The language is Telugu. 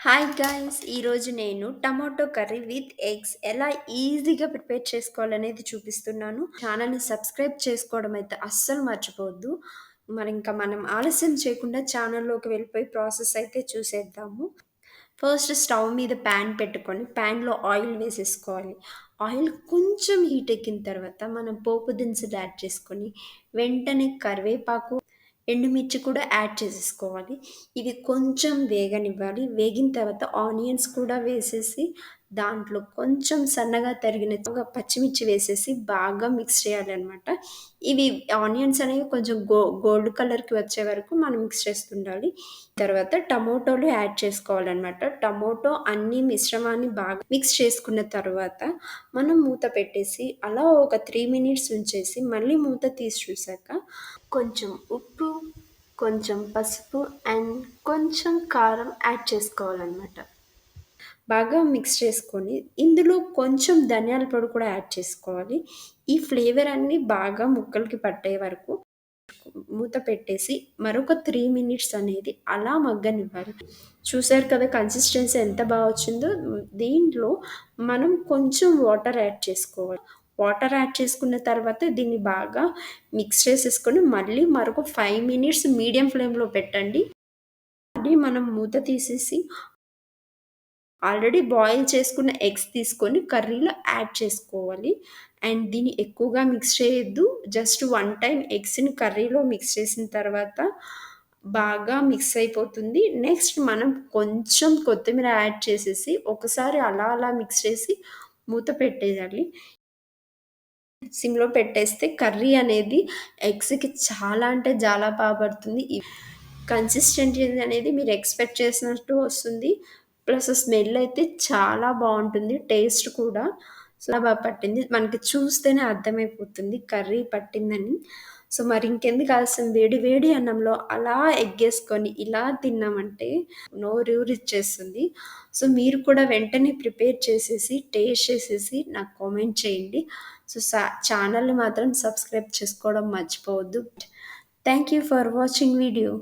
హాయ్ గాయ్స్ ఈరోజు నేను టమాటో కర్రీ విత్ ఎగ్స్ ఎలా ఈజీగా ప్రిపేర్ చేసుకోవాలనేది చూపిస్తున్నాను. ఛానల్ని సబ్స్క్రైబ్ చేసుకోవడం అయితే అస్సలు మర్చిపోవద్దు. మరి ఇంకా మనం ఆలస్యం చేయకుండా ఛానల్లోకి వెళ్ళిపోయి ప్రాసెస్ అయితే చూసేద్దాము. ఫస్ట్ స్టవ్ మీద ప్యాన్ పెట్టుకొని ప్యాన్లో ఆయిల్ వేసేసుకోవాలి. ఆయిల్ కొంచెం హీట్ ఎక్కిన తర్వాత మనం పోపు దినుసులు యాడ్ చేసుకొని వెంటనే కరివేపాకు ఎండుమిర్చి కూడా యాడ్ చేసేసుకోవాలి. ఇవి కొంచెం వేగనివ్వాలి. వేగిన తర్వాత ఆనియన్స్ కూడా వేసేసి దాంట్లో కొంచెం సన్నగా తరిగిన పచ్చిమిర్చి వేసేసి బాగా మిక్స్ చేయాలి అనమాట ఇవి ఆనియన్స్ అనేవి కొంచెం గో గోల్డ్ కలర్కి వచ్చే వరకు మనం మిక్స్ చేస్తుండాలి. తర్వాత టమోటోలు యాడ్ చేసుకోవాలన్నమాట. టమోటో అన్ని మిశ్రమాన్ని బాగా మిక్స్ చేసుకున్న తర్వాత మనం మూత పెట్టేసి అలా ఒక త్రీ మినిట్స్ ఉంచేసి మళ్ళీ మూత తీసి చూసాక కొంచెం ఉప్పు కొంచెం పసుపు అండ్ కొంచెం కారం యాడ్ చేసుకోవాలన్నమాట. బాగా మిక్స్ చేసుకొని ఇందులో కొంచెం ధనియాల పొడి కూడా యాడ్ చేసుకోవాలి. ఈ ఫ్లేవర్ అన్నీ బాగా ముక్కలకి పట్టే వరకు మూత పెట్టేసి మరొక త్రీ మినిట్స్ అనేది అలా మగ్గనివ్వాలి. చూసారు కదా కన్సిస్టెన్సీ ఎంత బాగా వచ్చిందో? దీంట్లో మనం కొంచెం వాటర్ యాడ్ చేసుకోవాలి. వాటర్ యాడ్ చేసుకున్న తర్వాత దీన్ని బాగా మిక్స్ చేసేసుకొని మళ్ళీ మరొక ఫైవ్ మినిట్స్ మీడియం ఫ్లేమ్లో పెట్టండి. అది మనం మూత తీసేసి ఆల్రెడీ బాయిల్ చేసుకున్న ఎగ్స్ తీసుకొని కర్రీలో యాడ్ చేసుకోవాలి. అండ్ దీన్ని ఎక్కువగా మిక్స్ చేయొద్దు. జస్ట్ వన్ టైం ఎగ్స్ని కర్రీలో మిక్స్ చేసిన తర్వాత బాగా మిక్స్ అయిపోతుంది. నెక్స్ట్ మనం కొంచెం కొత్తిమీర యాడ్ చేసేసి ఒకసారి అలా అలా మిక్స్ చేసి మూత పెట్టేయాలి. సిమ్లో పెట్టేస్తే కర్రీ అనేది ఎగ్స్కి చాలా అంటే చాలా బాగా పడుతుంది. కన్సిస్టెంట్ అనేది మీరు ఎక్స్పెక్ట్ చేసినట్టు వస్తుంది. ప్లస్ స్మెల్ అయితే చాలా బాగుంటుంది టేస్ట్ కూడా. చాలా బాగా పట్టింది. మనకి చూస్తేనే అర్థమైపోతుంది కర్రీ పట్టిందని. సో మరి ఇంకెందుకు ఆలస్యం? వేడి వేడి అన్నంలో అలా ఎగ్గేసుకొని ఇలా తిన్నామంటే నోరూరిచ్చేస్తుంది సో మీరు కూడా వెంటనే ప్రిపేర్ చేసేసి టేస్ట్ చేసేసి నాకు కామెంట్ చేయండి. సో సా ఛానల్ని మాత్రం సబ్స్క్రైబ్ చేసుకోవడం మర్చిపోవద్దు. Thank you for watching video.